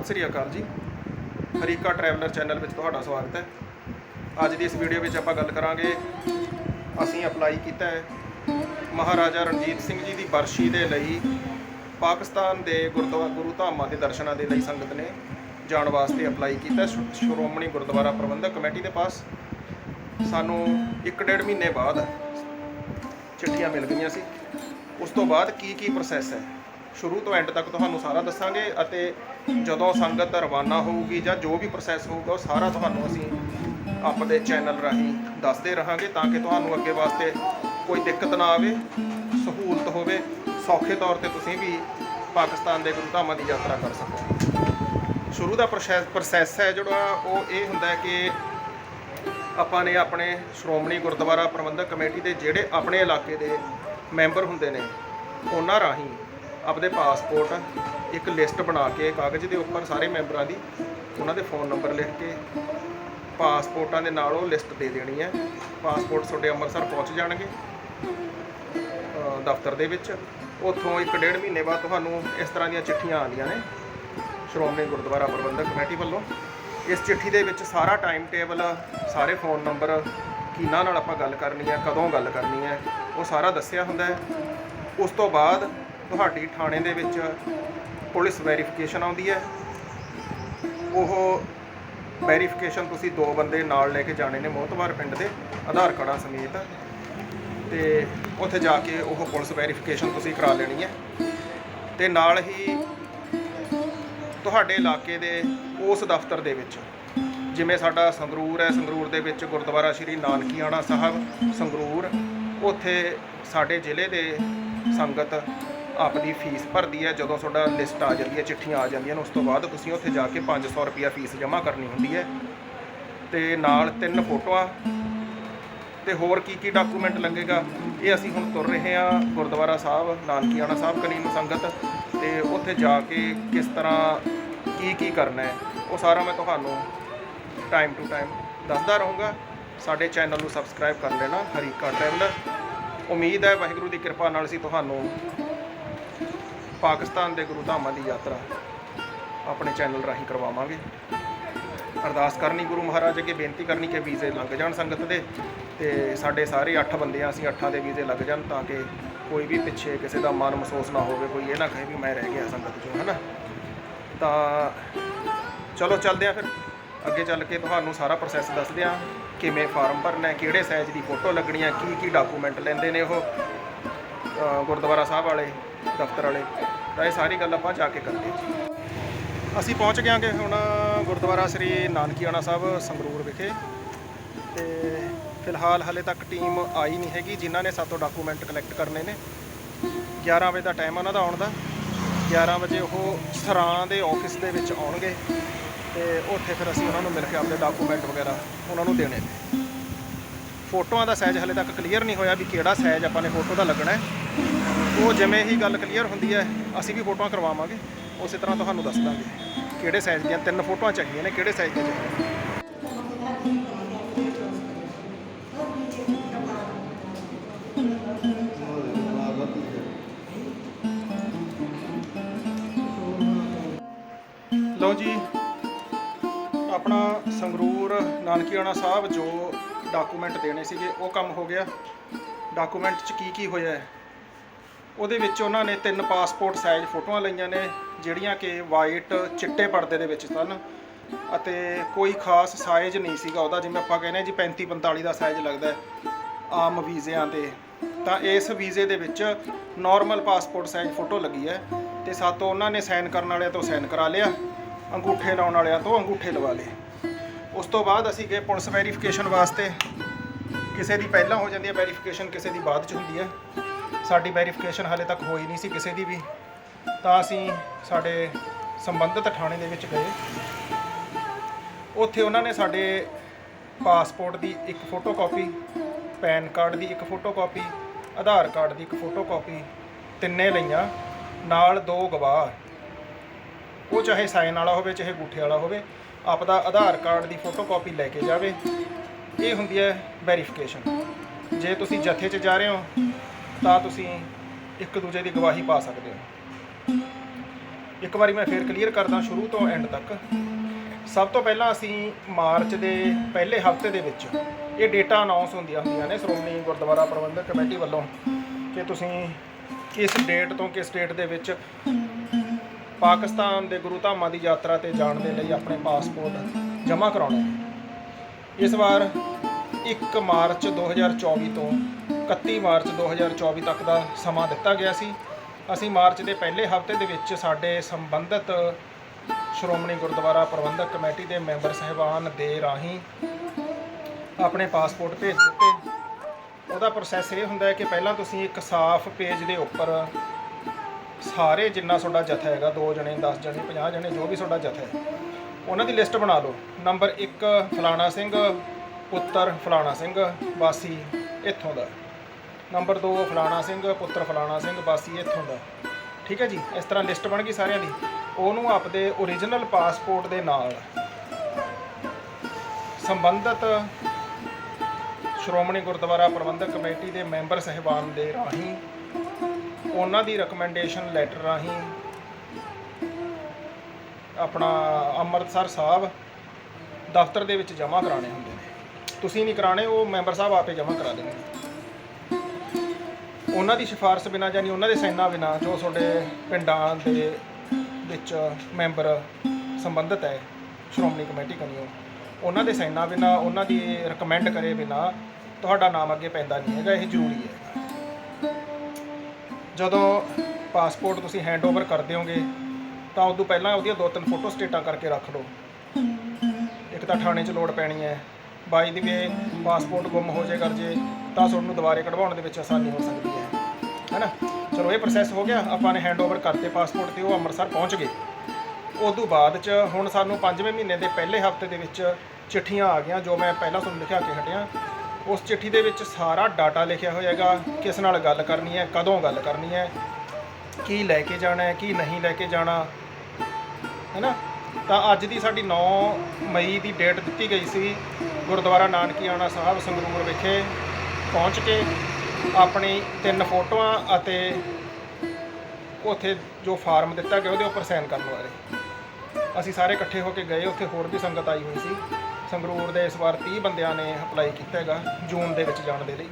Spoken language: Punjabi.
ਸਤਿ ਸ੍ਰੀ ਅਕਾਲ ਜੀ। ਹਰੀਕਾ ਟਰੈਵਲਰ ਚੈਨਲ ਵਿੱਚ ਤੁਹਾਡਾ ਸਵਾਗਤ ਹੈ। ਅੱਜ ਦੀ ਇਸ ਵੀਡੀਓ ਵਿੱਚ ਆਪਾਂ ਗੱਲ ਕਰਾਂਗੇ, ਅਸੀਂ ਅਪਲਾਈ ਕੀਤਾ ਹੈ ਮਹਾਰਾਜਾ ਰਣਜੀਤ ਸਿੰਘ ਜੀ ਦੀ ਬਰਸ਼ੀ ਦੇ ਲਈ, ਪਾਕਿਸਤਾਨ ਦੇ ਗੁਰਦੁਆਰਾ ਗੁਰੂ ਧਾਮਾਂ ਦੇ ਦਰਸ਼ਨਾਂ ਦੇ ਲਈ ਸੰਗਤ ਨੇ ਜਾਣ ਵਾਸਤੇ ਅਪਲਾਈ ਕੀਤਾ ਸ਼੍ਰੋਮਣੀ ਗੁਰਦੁਆਰਾ ਪ੍ਰਬੰਧਕ ਕਮੇਟੀ ਦੇ ਪਾਸ। ਸਾਨੂੰ 1.5 ਮਹੀਨੇ ਬਾਅਦ ਚਿੱਠੀਆਂ ਮਿਲ ਗਈਆਂ ਸੀ। ਉਸ ਤੋਂ ਬਾਅਦ ਕੀ ਕੀ ਪ੍ਰੋਸੈਸ ਹੈ? ਸ਼ੁਰੂ ਤੋਂ ਐਂਡ ਤੱਕ ਤੁਹਾਨੂੰ ਸਾਰਾ ਦੱਸਾਂਗੇ ਅਤੇ ਜਦੋਂ ਸੰਗਤ ਰਵਾਨਾ ਹੋਊਗੀ ਜਾਂ ਜੋ ਵੀ ਪ੍ਰੋਸੈਸ ਹੋਊਗਾ, ਉਹ ਸਾਰਾ ਤੁਹਾਨੂੰ ਅਸੀਂ ਆਪਣੇ ਚੈਨਲ ਰਾਹੀਂ ਦੱਸਦੇ ਰਹਾਂਗੇ ਤਾਂ ਕਿ ਤੁਹਾਨੂੰ ਅੱਗੇ ਵਾਸਤੇ ਕੋਈ ਦਿੱਕਤ ਨਾ ਆਵੇ, ਸਹੂਲਤ ਹੋਵੇ, ਸੌਖੇ ਤੌਰ ਤੇ ਤੁਸੀਂ ਵੀ ਪਾਕਿਸਤਾਨ ਦੇ ਗੁਰੂ ਧਾਮਾਂ ਦੀ ਯਾਤਰਾ ਕਰ ਸਕੋ। ਸ਼ੁਰੂ ਦਾ ਪ੍ਰੋਸੈਸ ਪ੍ਰੋਸੈਸ ਹੈ ਜਿਹੜਾ, ਉਹ ਇਹ ਹੁੰਦਾ ਕਿ ਆਪਾਂ ਨੇ ਆਪਣੇ ਸ਼੍ਰੋਮਣੀ ਗੁਰਦੁਆਰਾ ਪ੍ਰਬੰਧਕ ਕਮੇਟੀ ਦੇ ਜਿਹੜੇ ਆਪਣੇ ਇਲਾਕੇ ਦੇ ਮੈਂਬਰ ਹੁੰਦੇ ਨੇ, ਉਹਨਾਂ ਰਾਹੀਂ ਆਪਦੇ ਪਾਸਪੋਰਟ ਇੱਕ ਲਿਸਟ ਬਣਾ ਕੇ, ਕਾਗਜ਼ ਦੇ ਉੱਪਰ ਸਾਰੇ ਮੈਂਬਰਾਂ ਦੀ ਉਹਨਾਂ ਦੇ ਫੋਨ ਨੰਬਰ ਲਿਖ ਕੇ ਪਾਸਪੋਰਟਾਂ ਦੇ ਨਾਲ ਉਹ ਲਿਸਟ ਦੇ ਦੇਣੀ ਹੈ। ਪਾਸਪੋਰਟ ਤੁਹਾਡੇ ਅੰਮ੍ਰਿਤਸਰ ਪਹੁੰਚ ਜਾਣਗੇ ਦਫ਼ਤਰ ਦੇ ਵਿੱਚ। ਉੱਥੋਂ ਇੱਕ ਡੇਢ ਮਹੀਨੇ ਬਾਅਦ ਤੁਹਾਨੂੰ ਇਸ ਤਰ੍ਹਾਂ ਦੀਆਂ ਚਿੱਠੀਆਂ ਆਉਂਦੀਆਂ ਨੇ। ਸ਼੍ਰੋਮਣੀ ਗੁਰਦੁਆਰਾ ਪ੍ਰਬੰਧਕ ਕਮੇਟੀ ਵੱਲੋਂ। ਇਸ ਚਿੱਠੀ ਦੇ ਵਿੱਚ ਸਾਰਾ ਟਾਈਮ ਟੇਬਲ, ਸਾਰੇ ਫੋਨ ਨੰਬਰ, ਕਿਹਨਾਂ ਨਾਲ ਆਪਾਂ ਗੱਲ ਕਰਨੀ ਹੈ, ਕਦੋਂ ਗੱਲ ਕਰਨੀ ਹੈ, ਉਹ ਸਾਰਾ ਦੱਸਿਆ ਹੁੰਦਾ ਹੈ। ਉਸ ਤੋਂ ਬਾਅਦ ਤੁਹਾਡੀ ਥਾਣੇ ਦੇ ਵਿੱਚ ਪੁਲਿਸ ਵੈਰੀਫਿਕੇਸ਼ਨ ਆਉਂਦੀ ਹੈ। ਉਹ ਵੈਰੀਫਿਕੇਸ਼ਨ ਤੁਸੀਂ ਦੋ ਬੰਦੇ ਨਾਲ ਲੈ ਕੇ ਜਾਣੇ ਨੇ ਮੋਹਤਵਾਰ ਪਿੰਡ ਦੇ, ਆਧਾਰ ਕਾਰਡਾਂ ਸਮੇਤ। ਤੇ ਉੱਥੇ ਜਾ ਕੇ ਉਹ ਪੁਲਿਸ ਵੈਰੀਫਿਕੇਸ਼ਨ ਤੁਸੀਂ ਕਰਾ ਲੈਣੀ ਹੈ। ਤੇ ਨਾਲ ਹੀ ਤੁਹਾਡੇ ਇਲਾਕੇ ਦੇ ਉਸ ਦਫ਼ਤਰ ਦੇ ਵਿੱਚ, ਜਿਵੇਂ ਸਾਡਾ ਸੰਗਰੂਰ ਹੈ, ਸੰਗਰੂਰ ਦੇ ਵਿੱਚ ਗੁਰਦੁਆਰਾ ਸ਼੍ਰੀ ਨਾਨਕੀਆਣਾ ਸਾਹਿਬ, ਸੰਗਰੂਰ। ਉੱਥੇ ਸਾਡੇ ਜ਼ਿਲ੍ਹੇ ਦੇ ਸੰਗਤ ਆਪਦੀ ਫੀਸ ਭਰਦੀ ਹੈ, ਜਦੋਂ ਤੁਹਾਡਾ ਲਿਸਟ ਆ ਜਾਂਦੀ ਹੈ, ਚਿੱਠੀਆਂ ਆ ਜਾਂਦੀਆਂ ਨੇ, ਉਸ ਤੋਂ ਬਾਅਦ ਤੁਸੀਂ ਉੱਥੇ ਜਾ ਕੇ 500 ਰੁਪਿਆ ਫੀਸ ਜਮ੍ਹਾਂ ਕਰਨੀ ਹੁੰਦੀ ਹੈ। ਤੇ ਨਾਲ ਤਿੰਨ ਫੋਟੋਆਂ, ਤੇ ਹੋਰ ਕੀ ਕੀ ਡਾਕੂਮੈਂਟ ਲੱਗੇਗਾ, ਇਹ ਅਸੀਂ ਹੁਣ ਤੁਰ ਰਹੇ ਹਾਂ ਗੁਰਦੁਆਰਾ ਸਾਹਿਬ, ਨਾਨਕੀਆਣਾ ਸਾਹਿਬ ਕਨੀਮ ਸੰਗਤ, ਤੇ ਉੱਥੇ ਜਾ ਕੇ ਕਿਸ ਤਰ੍ਹਾਂ ਕੀ ਕੀ ਕਰਨਾ ਹੈ, ਉਹ ਸਾਰਾ ਮੈਂ ਤੁਹਾਨੂੰ ਟਾਈਮ ਟੂ ਟਾਈਮ ਦੱਸਦਾ ਰਹੂੰਗਾ। ਸਾਡੇ ਚੈਨਲ ਨੂੰ ਸਬਸਕ੍ਰਾਈਬ ਕਰ ਲੈਣਾ, ਹਰੀਕਾ ਟਰੈਵਲਰ ਉਮੀਦ ਹੈ ਵਾਹਿਗੁਰੂ ਦੀ ਕਿਰਪਾ ਨਾਲ ਅਸੀਂ ਤੁਹਾਨੂੰ ਪਾਕਿਸਤਾਨ ਦੇ ਗੁਰੂ ਧਾਮਾਂ ਦੀ ਯਾਤਰਾ ਆਪਣੇ ਚੈਨਲ ਰਾਹੀਂ ਕਰਵਾਵਾਂਗੇ। ਅਰਦਾਸ ਕਰਨੀ ਗੁਰੂ ਮਹਾਰਾਜ ਅੱਗੇ, ਬੇਨਤੀ ਕਰਨੀ ਕਿ ਵੀਜ਼ੇ ਲੰਘ ਜਾਣ ਸੰਗਤ ਦੇ ਤੇ ਸਾਡੇ ਸਾਰੇ 8 ਬੰਦੇ ਆ, ਅਸੀਂ 8 ਦੇ ਵੀਜ਼ੇ ਲੱਗ ਜਾਣ ਤਾਂ ਕਿ ਕੋਈ ਵੀ ਪਿੱਛੇ ਕਿਸੇ ਦਾ ਮਨ ਮਹਿਸੂਸ ਨਾ ਹੋਵੇ, ਕੋਈ ਇਹ ਨਾ ਕਹੇ ਵੀ ਮੈਂ ਰਹਿ ਗਿਆ ਸੰਗਤ ਚੋਂ, ਹਨਾ? ਤਾਂ ਚਲੋ ਚੱਲਦੇ ਆ ਫਿਰ। ਅੱਗੇ ਚੱਲ ਕੇ ਤੁਹਾਨੂੰ ਸਾਰਾ ਪ੍ਰੋਸੈਸ ਦੱਸਦੇ ਆ, ਕਿਵੇਂ ਫਾਰਮ ਭਰਨਾ ਹੈ, ਕਿਹੜੇ ਸਾਈਜ਼ ਦੀ ਫੋਟੋ ਲੱਗਣੀ ਹੈ ਕੀ ਕੀ ਡਾਕੂਮੈਂਟ ਲੈਂਦੇ ਨੇ ਉਹ ਗੁਰਦੁਆਰਾ ਸਾਹਿਬ ਵਾਲੇ। ਦਫ਼ਤਰ ਵਾਲੇ, ਤਾਂ ਇਹ ਸਾਰੀ ਗੱਲ ਆਪਾਂ ਜਾ ਕੇ ਕਰਦੇ ਜੀ। ਅਸੀਂ ਪਹੁੰਚ ਗਏ ਹਾਂਗੇ ਹੁਣ ਗੁਰਦੁਆਰਾ ਸ੍ਰੀ ਨਾਨਕੀਆਣਾ ਸਾਹਿਬ ਸੰਗਰੂਰ ਵਿਖੇ। ਤੇ ਫਿਲਹਾਲ ਹਲੇ ਤੱਕ ਟੀਮ ਆਈ ਨਹੀਂ ਹੈਗੀ, ਜਿਨ੍ਹਾਂ ਨੇ ਸਾਤੋਂ ਡਾਕੂਮੈਂਟ ਕਲੈਕਟ ਕਰਨੇ ਨੇ। 11 ਵਜੇ ਦਾ ਟਾਈਮ ਉਹਨਾਂ ਦਾ ਆਉਣ ਦਾ। 11 ਵਜੇ ਉਹ ਸਰਾਂ ਦੇ ਆਫਿਸ ਦੇ ਵਿੱਚ ਆਉਣਗੇ। ਤੇ ਉੱਥੇ ਫਿਰ ਅਸੀਂ ਉਹਨਾਂ ਨੂੰ ਮਿਲ ਕੇ ਆਪਣੇ ਡਾਕੂਮੈਂਟ ਵਗੈਰਾ ਉਹਨਾਂ ਨੂੰ ਦੇਣੇ ਨੇ। ਫੋਟੋਆਂ ਦਾ ਸਾਈਜ਼ ਹਲੇ ਤੱਕ ਕਲੀਅਰ ਨਹੀਂ ਹੋਇਆ ਵੀ ਕਿਹੜਾ ਸਾਈਜ਼ ਆਪਾਂ ਨੇ ਫੋਟੋ ਦਾ ਲੱਗਣਾ ਹੈ। ਉਹ ਜਿਵੇਂ ਹੀ ਗੱਲ ਕਲੀਅਰ ਹੁੰਦੀ ਹੈ, ਅਸੀਂ ਵੀ ਫੋਟੋਆਂ ਕਰਵਾਵਾਂਗੇ। ਉਸੇ ਤਰ੍ਹਾਂ ਤੁਹਾਨੂੰ ਦੱਸ ਦਾਂਗੇ ਕਿਹੜੇ ਸਾਈਜ਼ ਦੀਆਂ ਤਿੰਨ ਫੋਟੋਆਂ ਚਾਹੀਦੀਆਂ ਨੇ, ਕਿਹੜੇ ਸਾਈਜ਼ ਦੀਆਂ ਚਾਹੀਦੀਆਂ ਲਓ ਜੀ, ਆਪਣਾ ਸੰਗਰੂਰ ਨਾਨਕੀਆਣਾ ਸਾਹਿਬ ਜੋ ਡਾਕੂਮੈਂਟ ਦੇਣੇ ਸੀਗੇ, ਉਹ ਕੰਮ ਹੋ ਗਿਆ। ਡਾਕੂਮੈਂਟ 'ਚ ਕੀ ਕੀ ਹੋਇਆ ਹੈ? ਉਹਦੇ ਵਿੱਚ ਉਹਨਾਂ ਨੇ ਤਿੰਨ ਪਾਸਪੋਰਟ ਸਾਈਜ਼ ਫੋਟੋਆਂ ਲਈਆਂ ਨੇ, ਜਿਹੜੀਆਂ ਕਿ ਵਾਈਟ ਚਿੱਟੇ ਪਰਦੇ ਦੇ ਵਿੱਚ ਸਨ ਅਤੇ ਕੋਈ ਖਾਸ ਸਾਈਜ਼ ਨਹੀਂ ਸੀਗਾ ਉਹਦਾ, ਜਿਵੇਂ ਆਪਾਂ ਕਹਿੰਦੇ ਹਾਂ ਜੀ 35 45 ਦਾ ਸਾਈਜ਼ ਲੱਗਦਾ ਆਮ ਵੀਜ਼ਿਆਂ ਤੇ। ਤਾਂ ਇਸ ਵੀਜ਼ੇ ਦੇ ਵਿੱਚ ਨਾਰਮਲ ਪਾਸਪੋਰਟ ਸਾਈਜ਼ ਫੋਟੋ ਲੱਗੀ ਹੈ ਤੇ ਸਾਤੋਂ ਉਹਨਾਂ ਨੇ ਸਾਈਨ ਕਰਨ ਵਾਲਿਆਂ ਤੋਂ ਸਾਈਨ ਕਰਾ ਲਿਆ, ਅੰਗੂਠੇ ਲਾਉਣ ਵਾਲਿਆਂ ਤੋਂ ਅੰਗੂਠੇ ਲਵਾ ਲਏ। ਉਸ ਤੋਂ ਬਾਅਦ ਅਸੀਂ ਗਏ ਪੁਲਿਸ ਵੈਰੀਫਿਕੇਸ਼ਨ ਵਾਸਤੇ। ਕਿਸੇ ਦੀ ਪਹਿਲਾਂ ਹੋ ਜਾਂਦੀ ਹੈ ਵੈਰੀਫਿਕੇਸ਼ਨ ਕਿਸੇ ਦੀ ਬਾਅਦ ਚ ਹੁੰਦੀ ਹੈ। ਸਾਡੀ ਵੈਰੀਫਿਕੇਸ਼ਨ ਹਾਲੇ ਤੱਕ ਹੋਈ ਨਹੀਂ ਸੀ ਕਿਸੇ ਦੀ ਵੀ। ਤਾਂ ਅਸੀਂ ਸਾਡੇ ਸੰਬੰਧਿਤ ਥਾਣੇ ਦੇ ਵਿੱਚ ਗਏ। ਉੱਥੇ ਉਹਨਾਂ ਨੇ ਸਾਡੇ ਪਾਸਪੋਰਟ ਦੀ ਇੱਕ ਫੋਟੋਕਾਪੀ, ਪੈਨ ਕਾਰਡ ਦੀ ਇੱਕ ਫੋਟੋਕਾਪੀ, ਆਧਾਰ ਕਾਰਡ ਦੀ ਇੱਕ ਫੋਟੋਕਾਪੀ ਤਿੰਨੇ ਲਈਆਂ, ਨਾਲ ਦੋ ਗਵਾਹ। ਉਹ ਚਾਹੇ ਸਾਈਨ ਵਾਲਾ ਹੋਵੇ, ਚਾਹੇ ਗੂਠੇ ਵਾਲਾ ਹੋਵੇ, ਆਪਦਾ ਆਧਾਰ ਕਾਰਡ ਦੀ ਫੋਟੋਕਾਪੀ ਲੈ ਕੇ ਜਾਵੇ। ਇਹ ਹੁੰਦੀ ਹੈ ਵੈਰੀਫਿਕੇਸ਼ਨ। ਜੇ ਤੁਸੀਂ ਜਥੇ 'ਚ ਜਾ ਰਹੇ ਹੋ ਤਾਂ ਤੁਸੀਂ ਇੱਕ ਦੂਜੇ ਦੀ ਗਵਾਹੀ ਪਾ ਸਕਦੇ ਹੋ। ਇੱਕ ਵਾਰੀ ਮੈਂ ਫੇਰ ਕਲੀਅਰ ਕਰਦਾ ਸ਼ੁਰੂ ਤੋਂ ਐਂਡ ਤੱਕ। ਸਭ ਤੋਂ ਪਹਿਲਾਂ ਅਸੀਂ ਮਾਰਚ ਦੇ ਪਹਿਲੇ ਹਫ਼ਤੇ ਦੇ ਵਿੱਚ ਇਹ ਡੇਟਾ ਅਨਾਉਂਸ ਹੁੰਦੀਆਂ ਹੁੰਦੀਆਂ ਨੇ ਸ਼੍ਰੋਮਣੀ ਗੁਰਦੁਆਰਾ ਪ੍ਰਬੰਧਕ ਕਮੇਟੀ ਵੱਲੋਂ ਕਿ ਤੁਸੀਂ ਕਿਸ ਡੇਟ ਤੋਂ ਕਿਸ ਡੇਟ ਦੇ ਵਿੱਚ ਪਾਕਿਸਤਾਨ ਦੇ ਗੁਰੂ ਧਾਮਾਂ ਦੀ ਯਾਤਰਾ ਤੇ ਜਾਣ ਦੇ ਲਈ ਆਪਣੇ ਪਾਸਪੋਰਟ ਜਮ੍ਹਾਂ ਕਰਾਉਣਾ ਨੇ। ਇਸ ਵਾਰ 1 ਮਾਰਚ 2024 ਤੋਂ 31 ਮਾਰਚ 2024 ਤੱਕ ਦਾ ਸਮਾਂ ਦਿੱਤਾ ਗਿਆ ਸੀ। ਅਸੀਂ ਮਾਰਚ ਦੇ ਪਹਿਲੇ ਹਫ਼ਤੇ ਦੇ ਵਿੱਚ ਸਾਡੇ ਸੰਬੰਧਿਤ ਸ਼੍ਰੋਮਣੀ ਗੁਰਦੁਆਰਾ ਪ੍ਰਬੰਧਕ ਕਮੇਟੀ ਦੇ ਮੈਂਬਰ ਸਹਿਬਾਨ ਦੇ ਰਾਹੀਂ ਆਪਣੇ ਪਾਸਪੋਰਟ ਭੇਜ ਦਿੱਤੇ। ਉਹਦਾ ਪ੍ਰੋਸੈਸ ਇਹ ਹੁੰਦਾ ਹੈ ਕਿ ਪਹਿਲਾਂ ਤੁਸੀਂ ਇੱਕ ਸਾਫ਼ ਪੇਜ ਦੇ ਉੱਪਰ ਸਾਰੇ ਜਿੰਨਾ ਤੁਹਾਡਾ ਜਥਾ ਹੈਗਾ 2 ਜਣੇ 10 ਜਣੇ 50 ਜਣੇ, ਜੋ ਵੀ ਤੁਹਾਡਾ ਜਥਾ ਹੈ, ਉਹਨਾਂ ਦੀ ਲਿਸਟ ਬਣਾ ਲਓ। ਨੰਬਰ 1 ਫਲਾਣਾ ਸਿੰਘ, ਪੁੱਤਰ ਫਲਾਣਾ ਸਿੰਘ, ਵਾਸੀ ਇੱਥੋਂ ਦਾ। ਨੰਬਰ 2 ਫਲਾਣਾ ਸਿੰਘ, ਪੁੱਤਰ ਫਲਾਣਾ ਸਿੰਘ, ਵਾਸੀ ਇੱਥੋਂ ਦਾ। ਠੀਕ ਹੈ ਜੀ, ਇਸ ਤਰ੍ਹਾਂ ਲਿਸਟ ਬਣ ਗਈ ਸਾਰਿਆਂ ਦੀ। ਉਹਨੂੰ ਆਪਦੇ ਓਰੀਜਨਲ ਪਾਸਪੋਰਟ ਦੇ ਨਾਲ ਸੰਬੰਧਿਤ ਸ਼੍ਰੋਮਣੀ ਗੁਰਦੁਆਰਾ ਪ੍ਰਬੰਧਕ ਕਮੇਟੀ ਦੇ ਮੈਂਬਰ ਸਹਿਬਾਨ ਦੇ ਰਾਹੀਂ, ਉਹਨਾਂ ਦੀ ਰეკਮੈਂਡੇਸ਼ਨ ਲੈਟਰ ਰਾਹੀਂ ਆਪਣਾ ਅੰਮ੍ਰਿਤਸਰ ਸਾਹਿਬ ਦਫ਼ਤਰ ਦੇ ਵਿੱਚ ਜਮ੍ਹਾਂ ਕਰਾਣੇ ਹੁੰਦੇ ਨੇ। ਤੁਸੀਂ ਨਹੀਂ ਕਰਾਣੇ ਉਹ ਮੈਂਬਰ ਸਾਹਿਬ ਆਪੇ ਜਮ੍ਹਾਂ ਕਰਾ ਦੇਣਗੇ। ਉਹਨਾਂ ਦੀ ਸਿਫਾਰਿਸ਼ ਬਿਨਾਂ ਜਾਨੀ ਉਹਨਾਂ ਦੇ ਸਾਈਨਾਂ ਬਿਨਾਂ ਜੋ ਤੁਹਾਡੇ ਪਿੰਡਾਂ ਦੇ ਵਿੱਚ ਮੈਂਬਰ ਸੰਬੰਧਿਤ ਹੈ, ਸ਼੍ਰੋਮਣੀ ਕਮੇਟੀ ਕਨੀਓ ਉਹਨਾਂ ਦੇ ਸਾਈਨਾਂ ਬਿਨਾਂ, ਉਹਨਾਂ ਦੀ ਰეკਮੈਂਡ ਕਰੇ ਬਿਨਾਂ ਤੁਹਾਡਾ ਨਾਮ ਅੱਗੇ ਪੈਂਦਾ ਨਹੀਂ ਹੈਗਾ, ਇਹ ਜ਼ਰੂਰੀ ਹੈ। ਜਦੋਂ ਪਾਸਪੋਰਟ ਤੁਸੀਂ ਹੈਂਡਓਵਰ ਕਰ ਦਿਓਗੇ, ਤਾਂ ਉਦੋਂ ਪਹਿਲਾਂ ਉਹਦੀਆਂ ਦੋ ਤਿੰਨ ਫੋਟੋ ਸਟੇਟਾਂ ਕਰਕੇ ਰੱਖ ਲਓ। ਇੱਕ ਤਾਂ ਥਾਣੇ 'ਚ ਲੋੜ ਪੈਣੀ ਹੈ, ਬਾਈ ਦੀ ਵੇ ਪਾਸਪੋਰਟ ਗੁੰਮ ਹੋ ਜੇ ਕਰ ਜੇ ਤਾਂ ਤੁਹਾਨੂੰ ਦੁਬਾਰੇ ਕਢਵਾਉਣ ਦੇ ਵਿੱਚ ਆਸਾਨੀ ਹੋ ਸਕਦੀ ਹੈ। ਹੈਨਾ? ਚਲੋ, ਇਹ ਪ੍ਰੋਸੈਸ ਹੋ ਗਿਆ। ਆਪਾਂ ਨੇ ਹੈਂਡਓਵਰ ਕਰਤੇ ਪਾਸਪੋਰਟ ਤੇ, ਉਹ ਅੰਮ੍ਰਿਤਸਰ ਪਹੁੰਚ ਗਏ। ਉਦੋਂ ਬਾਅਦ ਚ, ਹੁਣ ਸਾਨੂੰ 5ਵੇਂ ਮਹੀਨੇ ਦੇ ਪਹਿਲੇ ਹਫ਼ਤੇ ਦੇ ਵਿੱਚ ਚਿੱਠੀਆਂ ਆ ਗਈਆਂ, ਜੋ ਮੈਂ ਪਹਿਲਾਂ ਤੁਹਾਨੂੰ ਲਿਖਿਆ ਕੇ ਹਟਿਆ। ਉਸ ਚਿੱਠੀ ਦੇ ਵਿੱਚ ਸਾਰਾ ਡਾਟਾ ਲਿਖਿਆ ਹੋਇਆ ਹੈਗਾ ਕਿਸ ਨਾਲ ਗੱਲ ਕਰਨੀ ਹੈ, ਕਦੋਂ ਗੱਲ ਕਰਨੀ ਹੈ, ਕੀ ਲੈ ਕੇ ਜਾਣਾ ਹੈ, ਕੀ ਨਹੀਂ ਲੈ ਕੇ ਜਾਣਾ, ਹੈਨਾ? ਤਾਂ ਅੱਜ ਦੀ ਸਾਡੀ 9 ਮਈ ਦੀ ਡੇਟ ਦਿੱਤੀ ਗਈ ਸੀ। ਗੁਰਦੁਆਰਾ ਨਾਨਕੀਆਣਾ ਸਾਹਿਬ, ਸੰਗਰੂਰ ਵਿਖੇ ਪਹੁੰਚ ਕੇ ਆਪਣੀ ਤਿੰਨ ਫੋਟੋਆਂ ਅਤੇ ਉੱਥੇ ਜੋ ਫਾਰਮ ਦਿੱਤਾ ਗਿਆ ਉਹਦੇ ਉੱਪਰ ਸਾਈਨ ਕਰਨ ਵਾਲੇ। ਅਸੀਂ ਸਾਰੇ ਇਕੱਠੇ ਹੋ ਕੇ ਗਏ, ਉੱਥੇ ਹੋਰ ਵੀ ਸੰਗਤ ਆਈ ਹੋਈ ਸੀ। ਸੰਗਰੂਰ ਦੇ ਇਸ ਵਾਰ 30 ਬੰਦਿਆਂ ਨੇ ਅਪਲਾਈ ਕੀਤਾ ਹੈਗਾ, ਜੂਨ ਦੇ ਵਿੱਚ ਜਾਣ ਦੇ ਲਈ।